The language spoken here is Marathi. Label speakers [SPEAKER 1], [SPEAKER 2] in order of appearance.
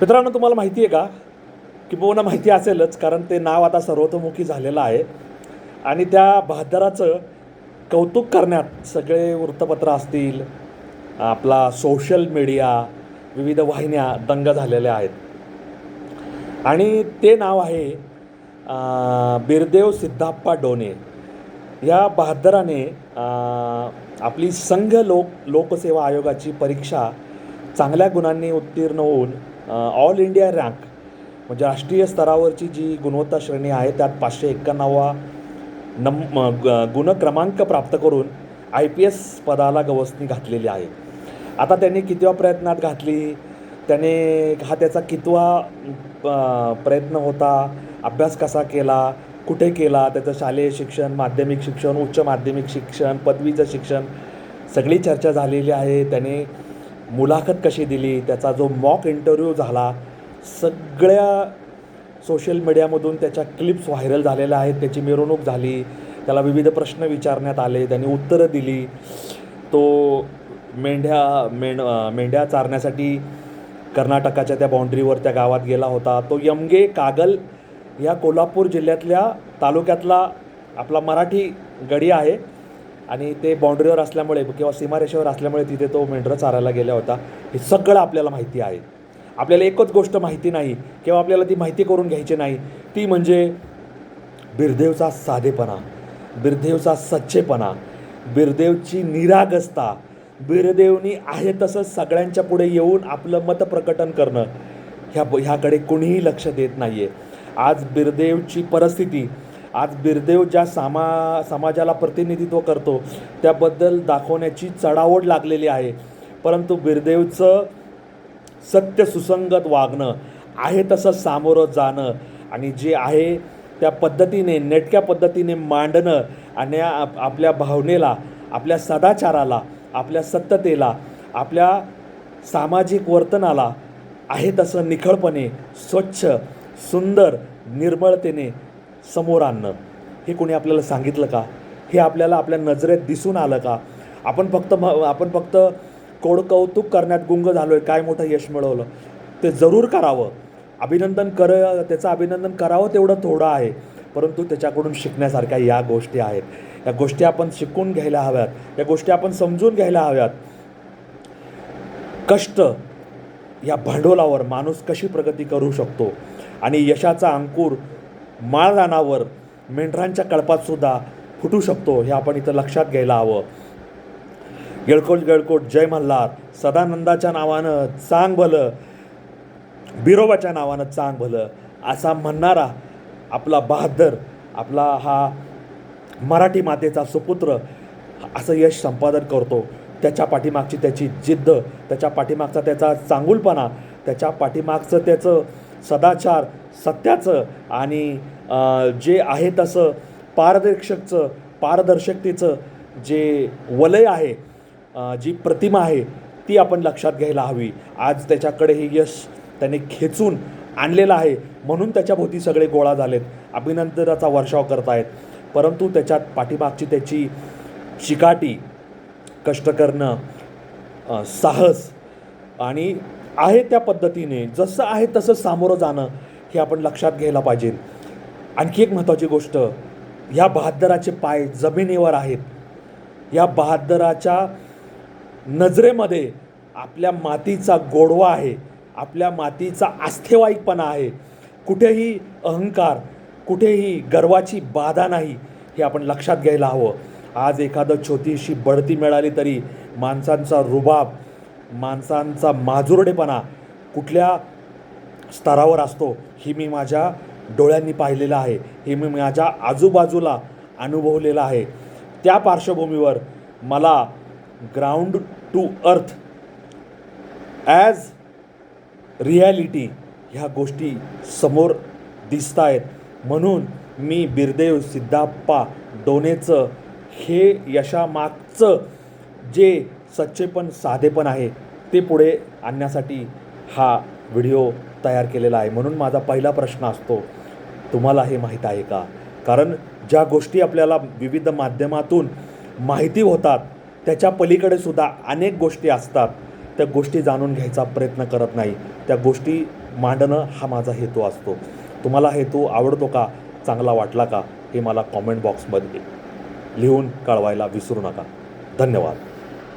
[SPEAKER 1] मित्रांनो तुम्हाला माहिती आहे का? किंबहुना माहिती असेलच कारण ते नाव आता सर्वतोमुखी झालेलं आहे. आणि त्या बहादराचं कौतुक करण्यात सगळे वृत्तपत्र असतील आपला सोशल मीडिया विविध वाहिन्या दंग झालेल्या आहेत. आणि ते नाव आहे बिरदेव सिद्धाप्पा डोने. या बहादराने आपली संघ लोक लोकसेवा आयोगाची परीक्षा चांगल्या गुणांनी उत्तीर्ण होऊन ऑल इंडिया रँक म्हणजे राष्ट्रीय स्तरावरची जी गुणवत्ता श्रेणी आहे त्यात पाचशे एक्क्याण्णवा नम ग- गुणक्रमांक प्राप्त करून आय पी एस पदाला गवसणी घातलेली आहे. आता त्यांनी कितव्या प्रयत्नात घातली? त्याने हा त्याचा कितवा प्रयत्न होता? अभ्यास कसा केला? कुठे केला? त्याचं शालेय शिक्षण माध्यमिक शिक्षण उच्च माध्यमिक शिक्षण पदवीचं शिक्षण सगळी चर्चा झालेली आहे. त्याने मुलाखत कशी दिली त्याचा जो मॉक इंटरव्ह्यू झाला सगळ्या सोशल मीडियामधून त्याच्या क्लिप्स व्हायरल झालेल्या आहेत त्याची मिरवणूक झाली त्याला विविध प्रश्न विचारण्यात आले त्यांनी उत्तरं दिली. तो मेंढ्या मेंढ मेंढ्या चारण्यासाठी कर्नाटकाच्या त्या बाउंड्रीवर त्या गावात गेला होता. तो यमगे कागल या कोल्हापूर जिल्ह्यातल्या तालुक्यातला आपला मराठी गडी आहे. आणि ते बाउंड्रीवर असल्यामुळे किंवा सीमारेषेवर असल्यामुळे तिथे तो मेंढरं चारायला गेला होता. हे सगळं आपल्याला माहिती आहे. आपल्याला एकच गोष्ट माहिती नाही किंवा आपल्याला ती माहिती करून घ्यायची नाही. ती म्हणजे बिरदेवचा साधेपणा बिरदेवचा सच्चेपणा बिरदेवची निरागसता. बिरदेवनी आहे तसं सगळ्यांच्या पुढे येऊन आपलं मत प्रकटन करणं. ह्या ह्याकडे कोणीही लक्ष देत नाही आहे आज बिरदेवची परिस्थिती आज बिरदेव ज्या सामा समाजाला प्रतिनिधित्व करतो त्याबद्दल दाखवण्याची चढाओढ लागलेली आहे. परंतु बिरदेवचं सत्य सुसंगत वागणं आहे तसं सामोरं जाणं आणि जे आहे त्या पद्धतीने नेटक्या पद्धतीने मांडणं आणि आप- आपल्या भावनेला आपल्या सदाचाराला आपल्या सत्यतेला आपल्या सामाजिक वर्तनाला आहे तसं निखळपणे स्वच्छ सुंदर निर्मळतेने समोर आणणं. हे कोणी आपल्याला सांगितलं का? हे आपल्याला आपल्या नजरेत दिसून आलं का? आपण फक्त म आपण फक्त कोड कौतुक करण्यात गुंग झालो आहे काय मोठं यश मिळवलं? ते जरूर करावं. अभिनंदन कर त्याचं अभिनंदन करावं तेवढं थोडं आहे. परंतु त्याच्याकडून शिकण्यासारख्या या गोष्टी आहेत. या गोष्टी आपण शिकून घ्यायला हव्यात. या गोष्टी आपण समजून घ्यायला हव्यात. कष्ट या भांडवलावर माणूस कशी प्रगती करू शकतो? आणि यशाचा अंकुर माळरानावर मेंढरांच्या कळपातसुद्धा फुटू शकतो हे आपण इथं लक्षात घ्यायला हवं. गेळकोट गेळकोट जय मल्हार सदानंदाच्या नावानं चांग भलं बिरोबाच्या नावानं चांग भलं असा म्हणणारा आपला बहादर आपला हा मराठी मातेचा सुपुत्र असं यश संपादन करतो. त्याच्या पाठीमागची त्याची जिद्द त्याच्या पाठीमागचा त्याचा चांगुलपणा त्याच्या पाठीमागचं त्याचं सदाचार सत्याचं आणि जे आहे तसं पारदर्शकचं पारदर्शकतेचं जे वलय आहे जी प्रतिमा आहे ती आपण लक्षात घ्यायला हवी. आज त्याच्याकडे हे यश त्याने खेचून आणलेलं आहे म्हणून त्याच्याभोवती सगळे गोळा झालेत. अभिनंदनाचा वर्षाव करतायत. परंतु त्याच्यात पाठीमागची त्याची शिकाटी कष्ट करणं साहस आणि आहे त्या पद्धतीने. जसं आहे तसं सामोरं जाणं हे आपण लक्षात घ्यायला पाहिजे. आणखी एक महत्त्वाची गोष्ट या बहादराचे पाय जमिनीवर आहेत. या बहादराच्या नजरेमध्ये आपल्या मातीचा गोडवा आहे आपल्या मातीचा आस्थेवाईकपणा आहे. कुठेही अहंकार कुठेही गर्वाची बाधा नाही हे आपण लक्षात घ्यायला हवं. आज एखादं छोटीशी बढती मिळाली तरी माणसांचा रुबाब माणसांचा माजुरडेपणा कुठल्या स्तरावर असतो. ही मी माझ्या डोळ्यांनी पाहिलेलं आहे. हे मी माझ्या आजूबाजूला अनुभवलेलं आहे. त्या पार्श्वभूमीवर मला ground to earth as reality ह्या गोष्टी समोर दिसत आहेत म्हणून मी बिरदेव सिद्धाप्पा डोनेचं हे यशामागचं जे सच्चेपण साधेपण आहे ते पुढे आणण्यासाठी हा व्हिडिओ तयार केलेला आहे. म्हणून माझा पहिला प्रश्न असतो तुम्हाला हे माहीत आहे का? कारण ज्या गोष्टी आपल्याला विविध माध्यमातून माहिती होतात त्याच्या पलीकडे सुद्धा अनेक गोष्टी असतात. त्या गोष्टी जाणून घ्यायचा प्रयत्न करत नाही. त्या गोष्टी मांडणं हा माझा हेतू असतो. तुम्हाला हेतू आवडतो का? चांगला वाटला का? हे मला कॉमेंट बॉक्समध्ये लिहून कळवायला विसरू नका. धन्यवाद.